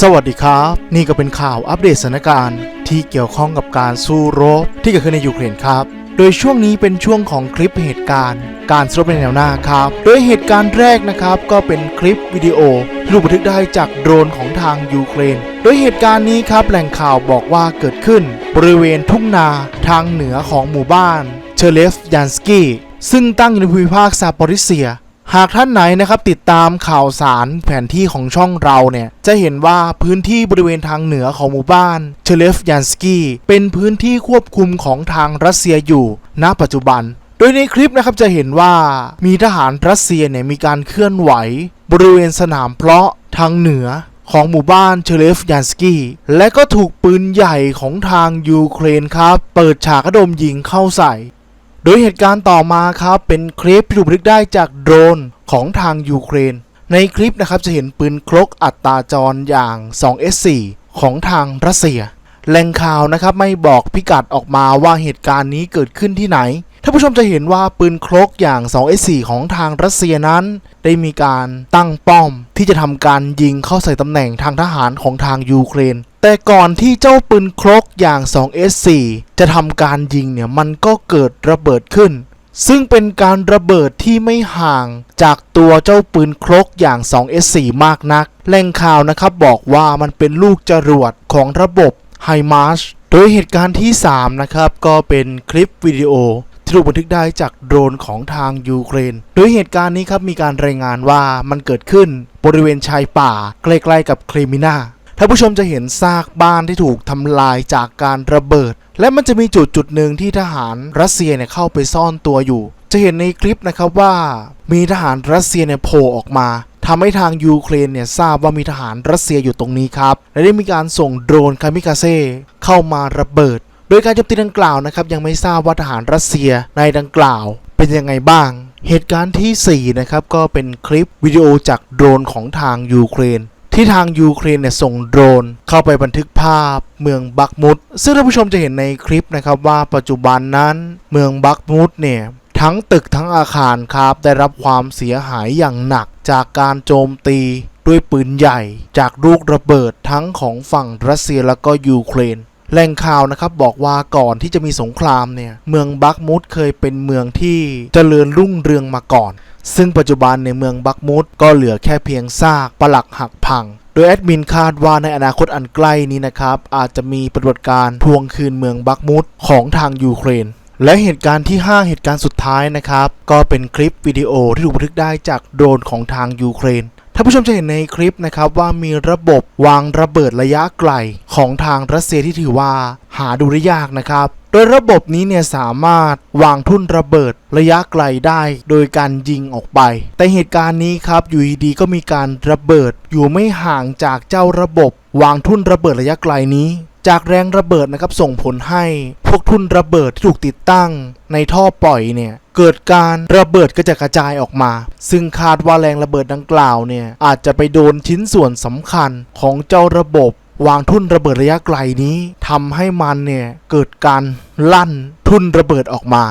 สวัสดีครับ นี่ก็เป็นข่าวอัปเดตสถานการณ์ที่เกี่ยวข้องกับการสู้รบที่เกิดขึ้นในยูเครนครับ โดยช่วงนี้เป็นช่วงของคลิปเหตุการณ์ การสู้รบในแนวหน้าครับ โดยเหตุการณ์แรกนะครับ ก็เป็นคลิปวิดีโอที่ถูกบันทึกได้จากโดรนของทางยูเครน โดยเหตุการณ์นี้ครับแหล่งข่าวบอกว่าเกิดขึ้น บริเวณทุ่งนาทางเหนือของหมู่บ้านเชเลฟยันสกี้ซึ่งตั้งอยู่ในภูมิภาคซาปอริเซีย หากท่านไหนนะครับติดตามข่าวสารแผนที่ของช่องเราเนี่ย จะเห็นว่าพื้นที่บริเวณทางเหนือของหมู่บ้านเชเลฟยันสกี้เป็นพื้นที่ควบคุมของทางรัสเซียอยู่ ณปัจจุบัน โดยในคลิปนะครับจะเห็นว่ามีทหารรัสเซียเนี่ยมีการเคลื่อนไหว บริเวณสนามเพลาะทางเหนือของหมู่บ้านเชเลฟยันสกี้และก็ถูกปืนใหญ่ของทางยูเครนครับ เปิดฉากกระดมยิงเข้าใส่ โดยเหตุการณ์ต่อมาครับเป็นคลิปที่ถูกบันทึกได้จากโดรนของทางยูเครน ในคลิปนะครับจะเห็นปืนครกอัตราจรอย่าง 2S4 ของทางรัสเซียแหล่งข่าวนะครับไม่บอกพิกัดออกมาว่าเหตุการณ์นี้เกิดขึ้นที่ไหนท่านผู้ชมจะเห็นว่าปืนครกอย่าง 2S4 ของทางรัสเซียนั้น ได้มีการตั้งป้อมที่จะทำการยิงเข้าใส่ตำแหน่งทางทหารของทางยูเครน แต่ก่อนที่เจ้าปืนครกอย่าง 2S4 จะทำการยิงเนี่ยมันก็เกิดระเบิดขึ้น ซึ่งเป็นการระเบิดที่ไม่ห่างจากตัวเจ้าปืนครกอย่าง 2S4 มากนัก แหล่งข่าวนะครับบอกว่ามันเป็นลูกจรวดของระบบไฮมาร์ชโดยเหตุการณ์ที่ 3 นะครับ ก็เป็นคลิปวิดีโอที่ถูกบันทึกได้จากโดรนของทางยูเครน โดยเหตุการณ์นี้ครับมีการรายงานว่ามันเกิดขึ้นบริเวณชายป่าใกล้ๆกับเครมินา ท่านผู้ชมจะเห็นซากบ้านที่ถูกทำลายจากการระเบิด และมันจะมีจุดจุดหนึ่งที่ทหารรัสเซียเนี่ยเข้าไปซ่อนตัวอยู่ จะเห็นในคลิปนะครับว่ามีทหารรัสเซียเนี่ยโผล่ออกมาทำให้ทางยูเครนเนี่ยทราบว่ามีทหารรัสเซียอยู่ตรงนี้ครับ และได้มีการส่งโดรนคามิกาเซ่เข้ามาระเบิด โดยการโจมตีดังกล่าวนะครับยังไม่ทราบว่าทหารรัสเซียในดังกล่าว เป็นยังไงบ้าง เหตุการณ์ทีสี่4นะครับก็เป็นคลิปวิดีโอจากโดรนของทางยูเครน ที่ทางยูเครนเนี่ยส่งโดรน เข้าไปบันทึกภาพเมืองบักมุด ซึ่งท่านผู้ชมจะเห็นในคลิปนะครับว่าปัจจุบันนั้นเมืองบักมุดเนี่ยทั้งตึกทั้งอาคารครับได้รับความเสียหายอย่างหนักจากการโจมตีด้วยปืนใหญ่ จากลูกระเบิดทั้งของฝั่งรัสเซียแล้วก็ยูเครนแหล่งข่าวนะครับบอกว่าก่อนที่จะมีสงครามเนี่ยเมืองบักมุดเคยเป็นเมืองที่เจริญรุ่งเรืองมาก่อน ซึ่งปัจจุบันในเมืองบักมุดก็เหลือแค่เพียงซากปลักหักพัง โดยแอดมินคาดว่าในอนาคตอันใกล้นี้นะครับ อาจจะมีปฏิบัติการทวงคืนเมืองบักมุดของทางยูเครนและเหตุการณ์ที่ 5 เหตุการณ์สุดท้ายนะครับ ก็เป็นคลิปวิดีโอที่ถูกบันทึกได้จากโดรนของทางยูเครนท่านผู้ชมจะเห็นในคลิปนะครับว่ามีระบบวางระเบิดระยะไกลของทางรัสเซียที่ถือว่า หาดูได้ยากนะครับ โดยระบบนี้เนี่ยสามารถวางทุ่นระเบิดระยะไกลได้โดยการยิงออกไป แต่เหตุการณ์นี้ครับอยู่ดีๆก็มีการระเบิดอยู่ไม่ห่างจากเจ้าระบบ วางทุ่นระเบิดระยะไกลนี้จากแรงระเบิดนะครับส่งผลให้พวกทุ่นระเบิดที่ถูกติดตั้ง ในท่อปล่อยเนี่ยเกิดการระเบิดกระจัดกระจายออกมา ซึ่งคาดว่าแรงระเบิดดังกล่าวเนี่ยอาจจะไปโดนชิ้นส่วนสำคัญของเจ้าระบบ วางทุ่นระเบิดระยะไกลนี้ทำให้มันเนี่ยเกิดการลั่นทุ่นระเบิดออกมา